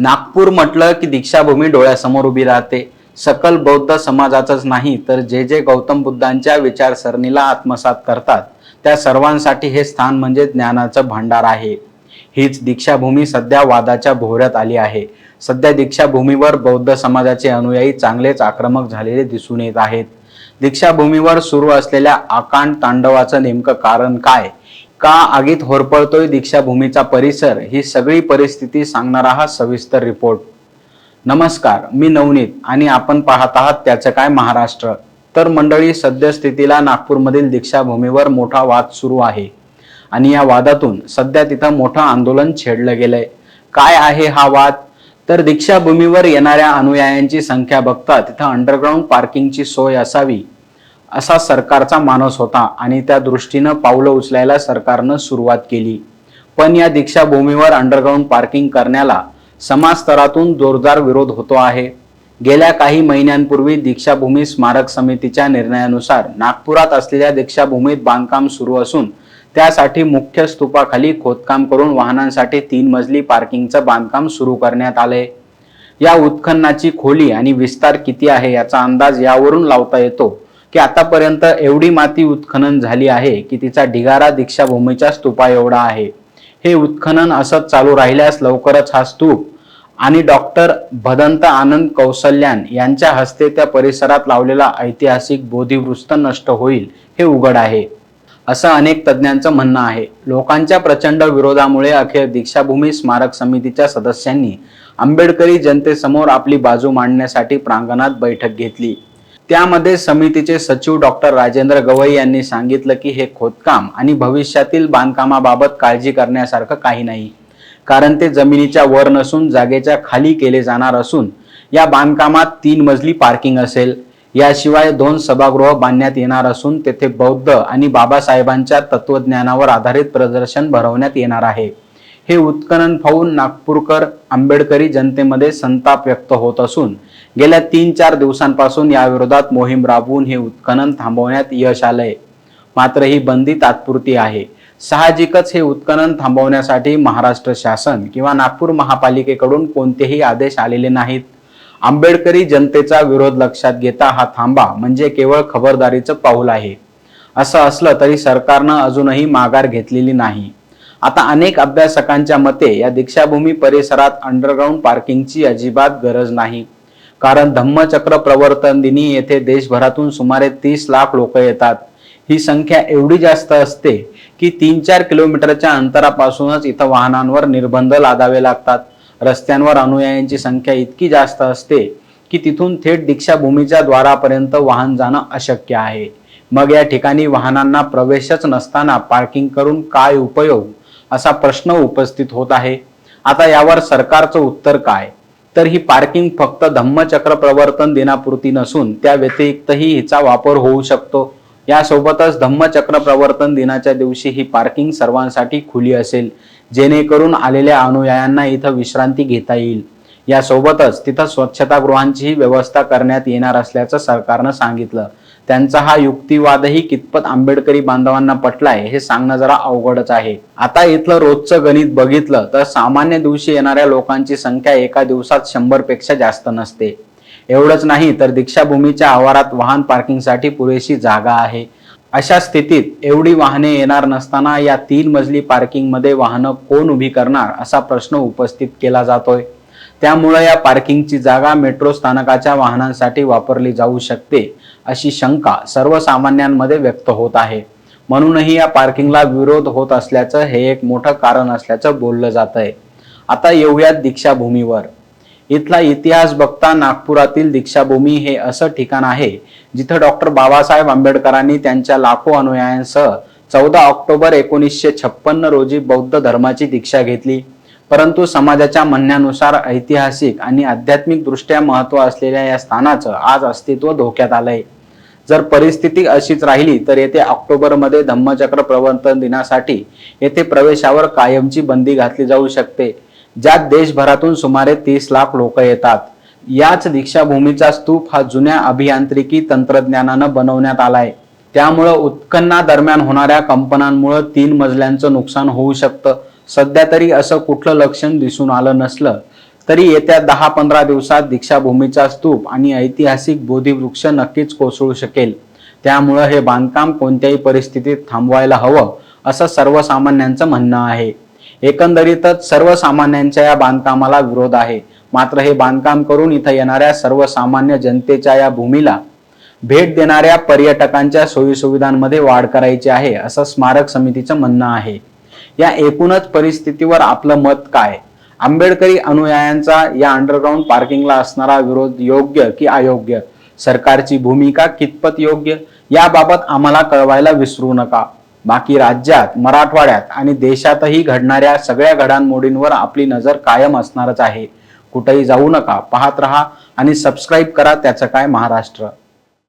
नागपूर म्हटलं की दीक्षाभूमी डोळ्यासमोर उभी राहते. सकल बौद्ध समाजाचंच नाही तर जे जे गौतम बुद्धांच्या विचारसरणीला आत्मसात करतात त्या सर्वांसाठी हे स्थान म्हणजे ज्ञानाचं भांडार आहे. हीच दीक्षाभूमी सध्या वादाच्या भोवऱ्यात आली आहे. सध्या दीक्षाभूमीवर बौद्ध समाजाचे अनुयायी चांगलेच आक्रमक झालेले दिसून येत आहेत. दीक्षाभूमीवर सुरू असलेल्या आकांड तांडवाचं नेमकं कारण काय? का आगीत होरपळतोय दीक्षाभूमीचा परिसर? ही सगळी परिस्थिती सांगणारा हा सविस्तर रिपोर्ट. नमस्कार मी नवनीत आणि आपण पाहत आहात त्याचं काय महाराष्ट्र. तर मंडळी सद्यस्थितीला नागपूरमधील दीक्षाभूमीवर मोठा वाद सुरू आहे. आणि या वादातून सध्या तिथं मोठं आंदोलन छेडलं गेलंय. काय आहे हा वाद? तर दीक्षाभूमीवर येणाऱ्या अनुयायांची संख्या बघता तिथं अंडरग्राऊंड पार्किंगची सोय असावी. असा सरकारचा मानस होता आणि त्या दृष्टीनं पावलं उचलायला सरकारनं सुरुवात केली. पण या दीक्षाभूमीवर अंडरग्राऊंड पार्किंग करण्याला समाज स्तरातून जोरदार विरोध होतो आहे. गेल्या काही महिन्यांपूर्वी दीक्षाभूमी स्मारक समितीच्या निर्णयानुसार नागपुरात असलेल्या दीक्षाभूमीत बांधकाम सुरू असून त्यासाठी मुख्य स्तूपाखाली खोदकाम करून वाहनांसाठी तीन मजली पार्किंगचं बांधकाम सुरू करण्यात आले या उत्खननाची खोली आणि विस्तार किती आहे याचा अंदाज यावरून लावता येतो. की आतापर्यंत एवढी माती उत्खनन झाली आहे की तिचा ढिगारा दीक्षाभूमीच्या स्तूपा एवढा आहे. हे उत्खनन असंच चालू राहिल्यास लवकरच हा स्तूप आणि डॉक्टर भदंत आनंद कौसल्यान यांच्या हस्ते त्या परिसरात लावलेला ऐतिहासिक बोधिवृत्त नष्ट होईल हे उघड आहे. असं अनेक तज्ज्ञांचं म्हणणं आहे. लोकांच्या प्रचंड विरोधामुळे अखेर दीक्षाभूमी स्मारक समितीच्या सदस्यांनी आंबेडकरी जनतेसमोर आपली बाजू मांडण्यासाठी प्रांगणात बैठक घेतली. त्यामध्ये समितीचे सचिव डॉक्टर राजेंद्र गवई यांनी सांगितलं की हे खोदकाम आणि भविष्यातील बांधकामाबाबत काळजी करण्यासारखं काही नाही. कारण ते जमिनीच्या वर नसून जागेच्या खाली केले जाणार असून या बांधकामात तीन मजली पार्किंग असेल. याशिवाय दोन सभागृह बांधण्यात येणार असून तेथे बौद्ध आणि बाबासाहेबांच्या तत्वज्ञानावर आधारित प्रदर्शन भरवण्यात येणार आहे. हे उत्खनन पाहून नागपूरकर आंबेडकरी जनतेमध्ये संताप व्यक्त होत असून गेल्या तीन चार दिवसांपासून याविरोधात मोहीम राबवून हे उत्खनन थांबवण्यात यश आलंय. मात्र ही बंदी तात्पुरती आहे. साहजिकच हे उत्खनन थांबवण्यासाठी महाराष्ट्र शासन किंवा नागपूर महापालिकेकडून कोणतेही आदेश आलेले नाहीत. आंबेडकरी जनतेचा विरोध लक्षात घेता हा थांबा म्हणजे केवळ खबरदारीचं पाऊल आहे. असं असलं तरी सरकारनं अजूनही माघार घेतलेली नाही. आता अनेक अभ्यासकांच्या मते या दीक्षाभूमी परिसरात अंडरग्राऊंड पार्किंगची अजिबात गरज नाही. कारण धम्मचक्र प्रवर्तन दिनी येथे देशभरातून सुमारे तीस लाख लोक येतात. ही संख्या एवढी जास्त असते की तीन चार किलोमीटरच्या अंतरापासूनच इथं वाहनांवर निर्बंध लादावे लागतात. रस्त्यांवर अनुयायांची संख्या इतकी जास्त असते की तिथून थेट दीक्षाभूमीच्या द्वारापर्यंत वाहन जाणं अशक्य आहे. मग या ठिकाणी वाहनांना प्रवेशच नसताना पार्किंग करून काय उपयोग? असा प्रश्न उपस्थित होत आहे. आता यावर सरकारचं उत्तर काय? तर ही पार्किंग फक्त धम्मचक्र प्रवर्तन दिनापुरती नसून त्या व्यतिरिक्तही हिचा वापर होऊ शकतो. यासोबतच धम्मचक्र प्रवर्तन दिनाच्या दिवशी ही पार्किंग सर्वांसाठी खुली असेल. जेणेकरून आलेल्या अनुयायांना इथं विश्रांती घेता येईल. यासोबतच तिथं स्वच्छतागृहांचीही व्यवस्था करण्यात येणार असल्याचं सरकारनं सांगितलं. त्यांचा हा युक्तिवादही कितपत आंबेडकरी बांधवांना पटलाय हे सांगणं जरा अवघडच आहे. आता इथलं रोजचं गणित बघितलं तर सामान्य दिवशी येणाऱ्या लोकांची संख्या एका दिवसात शंभरपेक्षा जास्त नसते. एवढंच नाही तर दीक्षाभूमीच्या आवारात वाहन पार्किंगसाठी पुरेशी जागा आहे. अशा स्थितीत एवढी वाहने येणार नसताना या तीन मजली पार्किंगमध्ये वाहनं कोण उभी करणार असा प्रश्न उपस्थित केला जातोय. त्यामुळे या पार्किंगची जागा मेट्रो स्थानकाच्या वाहनांसाठी वापरली जाऊ शकते अशी शंका सर्वसामान्यांमध्ये व्यक्त होत आहे. म्हणूनही या पार्किंगला विरोध होत असल्याचं हे एक मोठं कारण असल्याचं बोललं जात आहे आता येऊयात दीक्षाभूमीवर. इथला इतिहास बघता नागपुरातील दीक्षाभूमी हे असं ठिकाण आहे जिथं डॉक्टर बाबासाहेब आंबेडकरांनी त्यांच्या लाखो अनुयायांसह चौदा ऑक्टोबर एकोणीसशे छप्पन्न रोजी बौद्ध धर्माची दीक्षा घेतली. परंतु समाजाच्या म्हणण्यानुसार ऐतिहासिक आणि आध्यात्मिक दृष्ट्या महत्त्व असलेल्या या स्थानाचं आज अस्तित्व धोक्यात आलंय. जर परिस्थिती अशीच राहिली तर येथे ऑक्टोबरमध्ये धम्मचक्र प्रवर्तन दिनासाठी येथे प्रवेशावर कायमची बंदी घातली जाऊ शकते ज्यात देशभरातून सुमारे तीस लाख लोक येतात. याच दीक्षाभूमीचा स्तूप हा जुन्या अभियांत्रिकी तंत्रज्ञानानं बनवण्यात आलाय. त्यामुळं उत्खननादरम्यान होणाऱ्या कंपनांमुळं तीन मजल्यांचं नुकसान होऊ शकतं. सध्या तरी असं कुठलं लक्षण दिसून आलं नसलं तरी येत्या दहा पंधरा दिवसात दीक्षाभूमीचा स्तूप आणि ऐतिहासिक बोधीवृक्ष नक्कीच कोसळू शकेल. त्यामुळं हे बांधकाम कोणत्याही परिस्थितीत थांबवायला हवं असं सर्वसामान्यांचं म्हणणं आहे. एकंदरीतच सर्वसामान्यांच्या या बांधकामाला विरोध आहे. मात्र हे बांधकाम करून इथं येणाऱ्या सर्वसामान्य जनतेच्या या भूमीला भेट देणाऱ्या पर्यटकांच्या सोयीसुविधांमध्ये वाढ करायची आहे असं स्मारक समितीचं म्हणणं आहे. या एकूणच परिस्थितीवर आपलं मत काय? आंबेडकरी अनुयायांचा या अंडरग्राऊंड पार्किंगला असणारा विरोध योग्य की अयोग्य? सरकारची भूमिका कितपत योग्य? याबाबत आम्हाला कळवायला विसरू नका. बाकी राज्यात मराठवाड्यात आणि देशातही घडणाऱ्या सगळ्या घडामोडींवर आपली नजर कायम असणारच आहे. कुठेही जाऊ नका पाहत रहा आणि सबस्क्राईब करा त्याचं काय महाराष्ट्र.